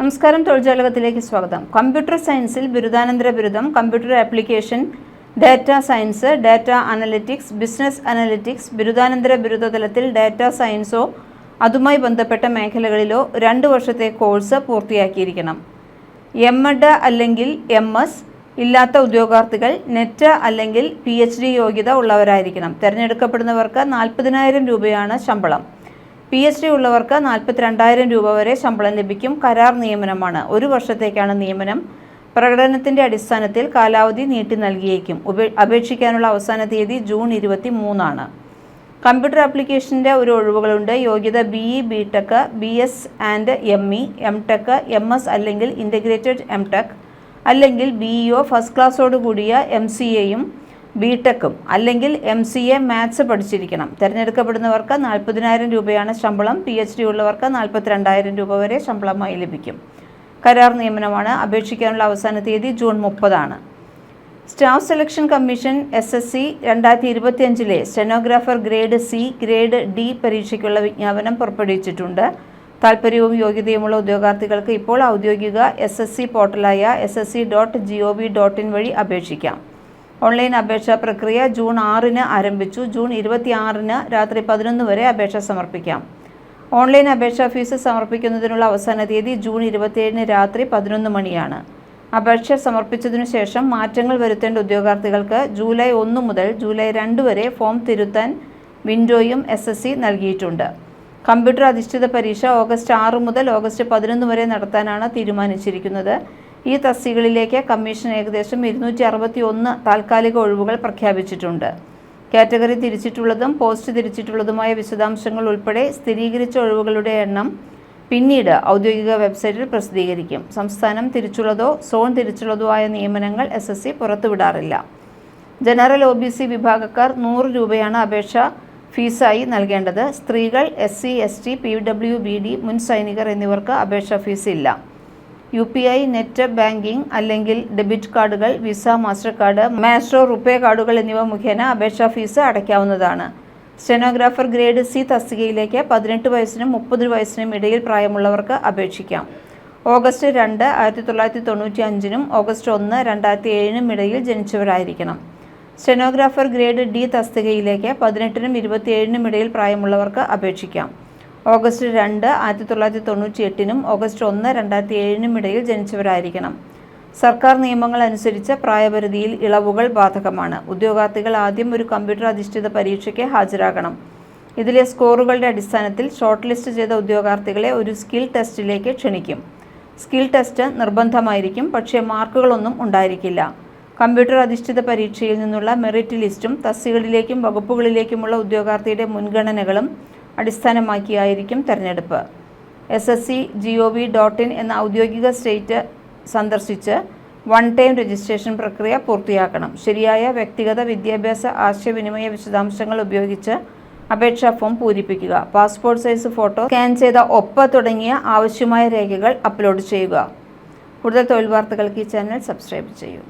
നമസ്കാരം തൊഴിൽജാലകത്തിലേക്ക് സ്വാഗതം. കമ്പ്യൂട്ടർ സയൻസിൽ ബിരുദാനന്തര ബിരുദം computer application data science data analytics business analytics ബിരുദാനന്തര ബിരുദതലത്തിൽ ഡാറ്റ സയൻസോ അതുമായി ബന്ധപ്പെട്ട മേഖലകളിലോ രണ്ട് വർഷത്തെ കോഴ്സ് പൂർത്തിയാക്കിയിരിക്കണം. എം എഡ് അല്ലെങ്കിൽ എം എസ് ഇല്ലാത്ത ഉദ്യോഗാർത്ഥികൾ നെറ്റ് അല്ലെങ്കിൽ പി എച്ച് ഡി യോഗ്യത ഉള്ളവരായിരിക്കണം. തിരഞ്ഞെടുക്കപ്പെടുന്നവർക്ക് നാൽപ്പതിനായിരം രൂപയാണ് ശമ്പളം. പി എച്ച് ഡി ഉള്ളവർക്ക് നാൽപ്പത്തിരണ്ടായിരം രൂപ വരെ ശമ്പളം ലഭിക്കും. കരാർ നിയമനമാണ്. ഒരു വർഷത്തേക്കാണ് നിയമനം. പ്രകടനത്തിന്റെ അടിസ്ഥാനത്തിൽ കാലാവധി നീട്ടി നൽകിയേക്കും. അപേക്ഷിക്കാനുള്ള അവസാന തീയതി ജൂൺ ഇരുപത്തി മൂന്നാണ് കമ്പ്യൂട്ടർ ആപ്ലിക്കേഷന്റെ ഒരു ഒഴിവുകളുണ്ട്. യോഗ്യത B E B tech B S and M E M tech M S അല്ലെങ്കിൽ ഇന്റഗ്രേറ്റഡ് എം ടെക് അല്ലെങ്കിൽ ബി ഇഒ ഫസ്റ്റ് ക്ലാസ്സോട് കൂടിയ എം സി എയും ബി ടെക്കും അല്ലെങ്കിൽ എം സി എ മാത്സ് പഠിച്ചിരിക്കണം. തിരഞ്ഞെടുക്കപ്പെടുന്നവർക്ക് നാൽപ്പതിനായിരം രൂപയാണ് ശമ്പളം. പി എച്ച് ഡി ഉള്ളവർക്ക് നാൽപ്പത്തിരണ്ടായിരം രൂപ വരെ ശമ്പളമായി ലഭിക്കും. കരാർ നിയമനമാണ് അപേക്ഷിക്കാനുള്ള അവസാന തീയതി ജൂൺ മുപ്പതാണ്. Staff selection commission S S C രണ്ടായിരത്തി ഇരുപത്തിയഞ്ചിലെ stenographer grade C grade D പരീക്ഷയ്ക്കുള്ള വിജ്ഞാപനം പുറപ്പെടുവിച്ചിട്ടുണ്ട്. താൽപ്പര്യവും യോഗ്യതയുമുള്ള ഉദ്യോഗാർത്ഥികൾക്ക് ഇപ്പോൾ ഔദ്യോഗിക S S C പോർട്ടലായ S S C dot G O V dot in വഴി അപേക്ഷിക്കാം. ഓൺലൈൻ അപേക്ഷാ പ്രക്രിയ ജൂൺ ആറിന് ആരംഭിച്ചു. ജൂൺ ഇരുപത്തിയാറിന് രാത്രി പതിനൊന്ന് വരെ അപേക്ഷ സമർപ്പിക്കാം. ഓൺലൈൻ അപേക്ഷാ ഫീസ് സമർപ്പിക്കുന്നതിനുള്ള അവസാന തീയതി ജൂൺ ഇരുപത്തിയേഴിന് രാത്രി പതിനൊന്ന് മണിയാണ്. അപേക്ഷ സമർപ്പിച്ചതിനു ശേഷം മാറ്റങ്ങൾ വരുത്തേണ്ട ഉദ്യോഗാർത്ഥികൾക്ക് ജൂലൈ ഒന്ന് മുതൽ ജൂലൈ രണ്ട് വരെ ഫോം തിരുത്താൻ വിൻഡോയും എസ് എസ് സി നൽകിയിട്ടുണ്ട്. കമ്പ്യൂട്ടർ അധിഷ്ഠിത പരീക്ഷ ഓഗസ്റ്റ് ആറ് മുതൽ ഓഗസ്റ്റ് പതിനൊന്ന് വരെ നടത്താനാണ് തീരുമാനിച്ചിരിക്കുന്നത്. ഈ തസ്തികളിലേക്ക് കമ്മീഷൻ ഏകദേശം ഇരുന്നൂറ്റി അറുപത്തി ഒന്ന് താൽക്കാലിക ഒഴിവുകൾ പ്രഖ്യാപിച്ചിട്ടുണ്ട്. കാറ്റഗറി തിരിച്ചിട്ടുള്ളതും പോസ്റ്റ് തിരിച്ചിട്ടുള്ളതുമായ വിശദാംശങ്ങൾ ഉൾപ്പെടെ സ്ഥിരീകരിച്ച ഒഴിവുകളുടെ എണ്ണം പിന്നീട് ഔദ്യോഗിക വെബ്സൈറ്റിൽ പ്രസിദ്ധീകരിക്കും. സംസ്ഥാനം തിരിച്ചുള്ളതോ സോൺ തിരിച്ചുള്ളതോ ആയ നിയമനങ്ങൾ എസ് എസ് സി പുറത്തുവിടാറില്ല. ജനറൽ ഒ ബി സി വിഭാഗക്കാർ നൂറ് രൂപയാണ് അപേക്ഷ ഫീസായി നൽകേണ്ടത്. സ്ത്രീകൾ S C S T P W B D മുൻ സൈനികർ എന്നിവർക്ക് അപേക്ഷാ ഫീസ് ഇല്ല. U P I net banking അല്ലെങ്കിൽ ഡെബിറ്റ് കാർഡുകൾ Visa master card Maestro RuPay കാർഡുകൾ എന്നിവ മുഖേന അപേക്ഷാ ഫീസ് അടയ്ക്കാവുന്നതാണ്. സ്റ്റെനോഗ്രാഫർ ഗ്രേഡ് സി തസ്തികയിലേക്ക് പതിനെട്ട് വയസ്സിനും മുപ്പത് വയസ്സിനും ഇടയിൽ പ്രായമുള്ളവർക്ക് അപേക്ഷിക്കാം. ഓഗസ്റ്റ് രണ്ട് ആയിരത്തി തൊള്ളായിരത്തി തൊണ്ണൂറ്റി അഞ്ചിനും ഓഗസ്റ്റ് ഒന്ന് രണ്ടായിരത്തി ഏഴിനും ഇടയിൽ ജനിച്ചവരായിരിക്കണം. സ്റ്റെനോഗ്രാഫർ ഗ്രേഡ് ഡി തസ്തികയിലേക്ക് പതിനെട്ടിനും ഇരുപത്തിയേഴിനും ഇടയിൽ പ്രായമുള്ളവർക്ക് അപേക്ഷിക്കാം. ഓഗസ്റ്റ് രണ്ട് ആയിരത്തി തൊള്ളായിരത്തി തൊണ്ണൂറ്റി എട്ടിനും ഓഗസ്റ്റ് ഒന്ന് രണ്ടായിരത്തി ഏഴിനും ഇടയിൽ ജനിച്ചവരായിരിക്കണം. സർക്കാർ നിയമങ്ങൾ അനുസരിച്ച് പ്രായപരിധിയിൽ ഇളവുകൾ ബാധകമാണ്. ഉദ്യോഗാർത്ഥികൾ ആദ്യം ഒരു കമ്പ്യൂട്ടർ അധിഷ്ഠിത പരീക്ഷയ്ക്ക് ഹാജരാകണം. ഇതിലെ സ്കോറുകളുടെ അടിസ്ഥാനത്തിൽ ഷോർട്ട് ലിസ്റ്റ് ചെയ്ത ഉദ്യോഗാർത്ഥികളെ ഒരു സ്കിൽ ടെസ്റ്റിലേക്ക് ക്ഷണിക്കും. സ്കിൽ ടെസ്റ്റ് നിർബന്ധമായിരിക്കും പക്ഷേ മാർക്കുകളൊന്നും ഉണ്ടായിരിക്കില്ല. കമ്പ്യൂട്ടർ അധിഷ്ഠിത പരീക്ഷയിൽ നിന്നുള്ള മെറിറ്റ് ലിസ്റ്റും തസ്തികളിലേക്കും വകുപ്പുകളിലേക്കുമുള്ള ഉദ്യോഗാർത്ഥിയുടെ മുൻഗണനകളും അടിസ്ഥാനമാക്കിയായിരിക്കും തെരഞ്ഞെടുപ്പ്. S S C G O V dot in എന്ന ഔദ്യോഗിക സ്റ്റേറ്റ് സന്ദർശിച്ച് വൺ ടൈം രജിസ്ട്രേഷൻ പ്രക്രിയ പൂർത്തിയാക്കണം. ശരിയായ വ്യക്തിഗത വിദ്യാഭ്യാസ ആശയവിനിമയ വിശദാംശങ്ങൾ ഉപയോഗിച്ച് അപേക്ഷാ ഫോം പൂരിപ്പിക്കുക. പാസ്പോർട്ട് സൈസ് ഫോട്ടോ സ്കാൻ ചെയ്ത ഒപ്പ് തുടങ്ങിയ ആവശ്യമായ രേഖകൾ അപ്ലോഡ് ചെയ്യുക. കൂടുതൽ തൊഴിൽ വാർത്തകൾക്ക് ഈ ചാനൽ സബ്സ്ക്രൈബ് ചെയ്യൂ.